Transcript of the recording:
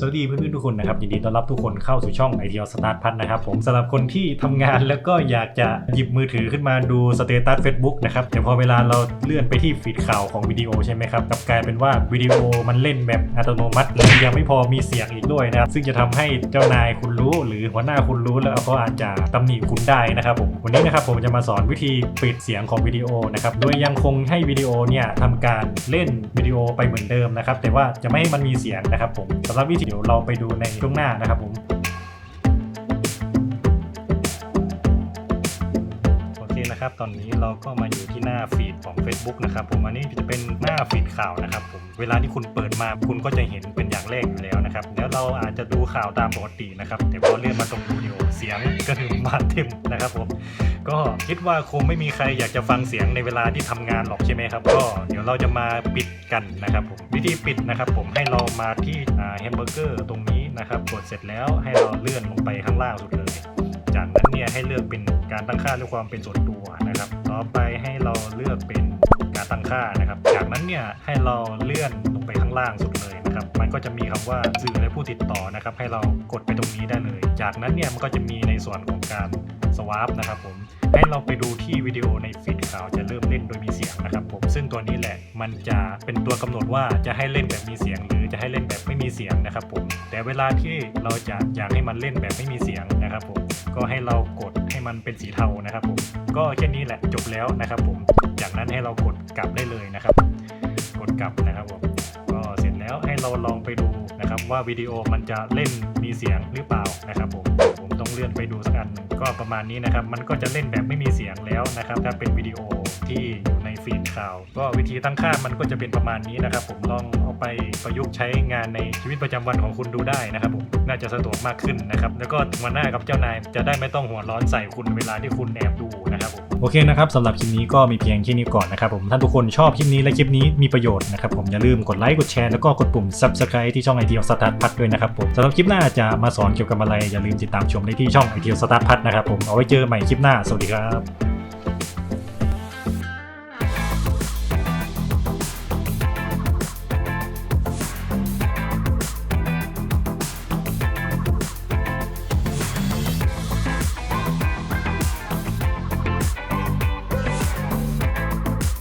สวัสดีเพื่อนๆทุกคนนะครับยินดีต้อนรับทุกคนเข้าสู่ช่องไอทีอสตาร์ทพัทนะครับผมสำหรับคนที่ทำงานแล้วก็อยากจะหยิบมือถือขึ้นมาดูสเตตัส Facebook นะครับแต่พอเวลาเราเลื่อนไปที่ฟีดข่าวของวิดีโอใช่ไหมครับกลับกลายเป็นว่าวิดีโอมันเล่นแบบอัตโนมัติและยังไม่พอมีเสียงอีกด้วยนะครับซึ่งจะทำให้เจ้านายคุณรู้ หรือหัวหน้าคุณรู้แล้วเขาอาจจะตำหนิคุณได้นะครับผมวันนี้นะครับผมจะมาสอนวิธีปิดเสียงของวิดีโอนะครับโดยยังคงให้วิดีโอเนี่ยทำการเล่นวิดีโอไปเหมือนเดิมนะครับแต่ว่าจะไม่ให้มันมีเสียงนะครับผมสำหรับวิเดี๋ยวเราไปดูในช่วงหน้านะครับผม นะครับ ตอนนี้เราก็มาอยู่ที่หน้าฟีดของ Facebook นะครับผม อันนี้จะเป็นหน้าฟีดข่าวนะครับผม เวลาที่คุณเปิดมาคุณก็จะเห็นเป็นอย่างแรกอยู่แล้วนะครับ แล้วเราอาจจะดูข่าวตามปกตินะครับ แต่พอเลื่อนมาตรงวิดีโอเสียงก็ถึงมาเต็มนะครับผม ก็คิดว่าคงไม่มีใครอยากจะฟังเสียงในเวลาที่ทำงานหรอกใช่ไหมครับ ก็เดี๋ยวเราจะมาปิดกันนะครับผม วิธีปิดนะครับผมให้เรามาที่แฮมเบอร์เกอร์ตรงนี้นะครับ กดเสร็จแล้วให้เราเลื่อนลงไปข้างล่างสุดเลย จากนั้นเนี่ยให้เลือกเป็นการตั้งค่าด้วยความเป็นส่วนตัวนะครับ ต่อไปให้เราเลือกเป็นการตั้งค่านะครับ จากนั้นเนี่ยให้เราเลื่อนลงไปข้างล่างสุดเลยนะครับ มันก็จะมีคำว่าสื่อและผู้ติดต่อนะครับ ให้เรากดไปตรงนี้ได้เลย จากนั้นเนี่ยมันก็จะมีในส่วนของการสวาปนะครับผมให้เราไปดูที่วิดีโอในฟีดข่าวจะเริ่มเล่นโดยมีเสียงนะครับผมซึ่งตัวนี้แหละมันจะเป็นตัวกำหนดว่าจะให้เล่นแบบมีเสียง หรือจะให้เล่นแบบไม่มีเสียงนะครับผมแต่เวลาที่เราจะอยากให้มันเล่นแบบไม่มีเสียงนะครับผม ก็ให้เรากดให้มันเป็นสีเทานะครับผมก็แค่นี้แหละจบแล้วนะครับผมจากนั้นให้เรากดกลับได้เลยนะครับ ว่าวิดีโอมันจะเล่นมีเสียงหรือเปล่านะครับผมผมต้องเลื่อนไปดูสักอันหนึ่งก็ประมาณนี้นะครับ มันก็จะเล่นแบบไม่มีเสียงแล้วนะครับ ถ้าเป็นวิดีโอที่อยู่ในฟีดข่าว ก็วิธีตั้งค่ามันก็จะเป็นประมาณนี้นะครับ ผมลองเอาไปประยุกต์ใช้งานในชีวิตประจำวันของคุณดูได้นะครับผมน่าจะสะดวกมากขึ้นนะครับ แล้วก็หัวหน้ากับเจ้านายจะได้ไม่ต้องหัวร้อนใส่คุณเวลาที่คุณแอบดู โอเคนะครับสำหรับคลิปนี้ก็มีเพียงแค่นี้ก่อนนะครับผมท่านทุกคนชอบคลิปนี้และคลิปนี้มีประโยชน์นะครับผมอย่าลืมกดไลค์กดแชร์แล้วก็กดปุ่ม subscribe ที่ช่องไอทีอสตาร์ทพัทด้วยนะครับผมสำหรับคลิปหน้าจะมาสอนเกี่ยวกับอะไรอย่าลืมติดตามชมได้ที่ช่องไอทีอสตาร์ทพัทนะครับผมเอาไว้เจอใหม่คลิปหน้าสวัสดีครับ